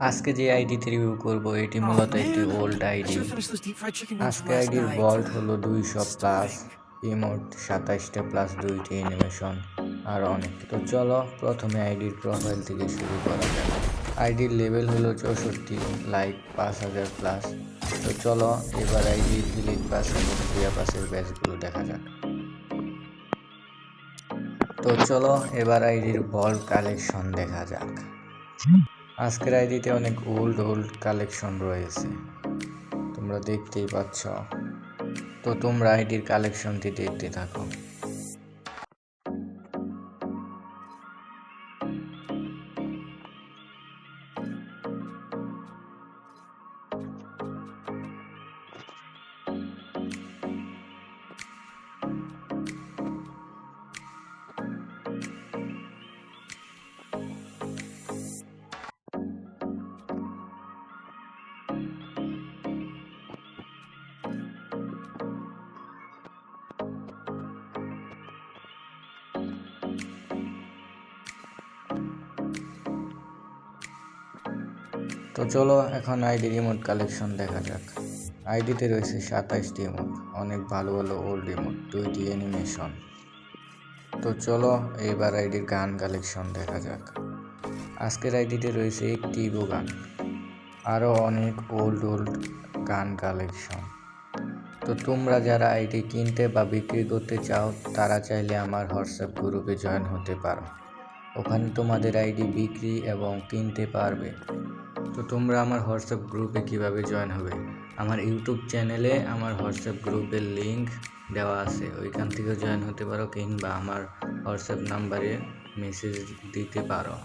আজকে যে আইডিতে রিভিউ করব এটি মূলত একটি ওল্ড আইডি আজকে আইডির. বল্ট হলো দুইশো প্লাস ইমোট সাতাইশটা প্লাস দুইটি অ্যানিমেশন আর অনেক। তো চলো প্রথমে আইডির প্রোফাইল থেকে শুরু করা যাক। আইডির লেভেল হলো চৌষট্টি লাইক পাঁচ হাজার প্লাস তো চলো এবার আইডির ইলিট পাস এবং ক্রিয়া পাসের ব্যাচগুলো দেখা যাক। তো চলো এবার আইডির বল কালেকশন দেখা যাক। আজকের আইডিতে অনেক ওল্ড ওল্ড কালেকশন রয়েছে। তোমরা দেখতেই পাচ্ছ। তো তোমরা আইডির কালেকশনটি দেখতে থাকো। তো চলো এখন আইডি রিমোট কালেকশন দেখা যাক। আইডিতে রয়েছে সাতাইশটি ইমোট অনেক ভালো ভালো ওল্ড ইমোট দুইটি অ্যানিমেশন তো চলো এবার আইডির গান কালেকশন দেখা যাক। আজকের আইডিতে রয়েছে একটি ইগো গান আরও অনেক ওল্ড ওল্ড গান কালেকশন তো তোমরা যারা আইডি কিনতে বা বিক্রি করতে চাও, তারা চাইলে আমার হোয়াটসঅ্যাপ গ্রুপে জয়েন হতে পারো। ওখানে তোমাদের আইডি বিক্রি এবং কিনতে পারবে। তো তোমরা আমার হোয়াটসঅ্যাপ গ্রুপে কীভাবে জয়েন হবে? আমার ইউটিউব চ্যানেলে আমার হোয়াটসঅ্যাপ গ্রুপের লিঙ্ক দেওয়া আছে। ওইখান থেকে জয়েন হতে পারো কিংবা আমার হোয়াটসঅ্যাপ নাম্বারে মেসেজ দিতে পারো।